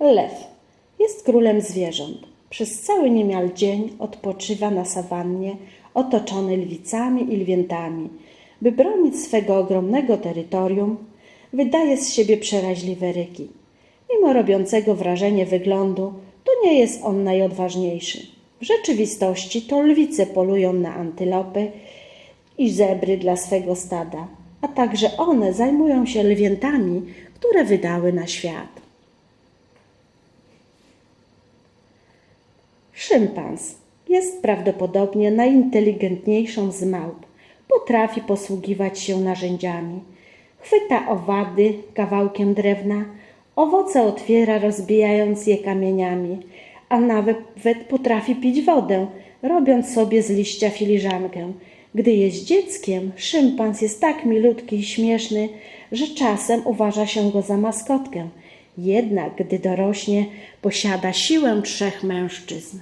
Lew jest królem zwierząt. Przez cały niemal dzień odpoczywa na sawannie, otoczony lwicami i lwiętami. By bronić swego ogromnego terytorium, wydaje z siebie przeraźliwe ryki. Mimo robiącego wrażenie wyglądu, to nie jest on najodważniejszy. W rzeczywistości to lwice polują na antylopy i zebry dla swego stada, a także one zajmują się lwiętami, które wydały na świat. Szympans jest prawdopodobnie najinteligentniejszą z małp. Potrafi posługiwać się narzędziami. Chwyta owady kawałkiem drewna, owoce otwiera, rozbijając je kamieniami, a nawet potrafi pić wodę, robiąc sobie z liścia filiżankę. Gdy jest dzieckiem, szympans jest tak milutki i śmieszny, że czasem uważa się go za maskotkę. Jednak gdy dorośnie, posiada siłę trzech mężczyzn.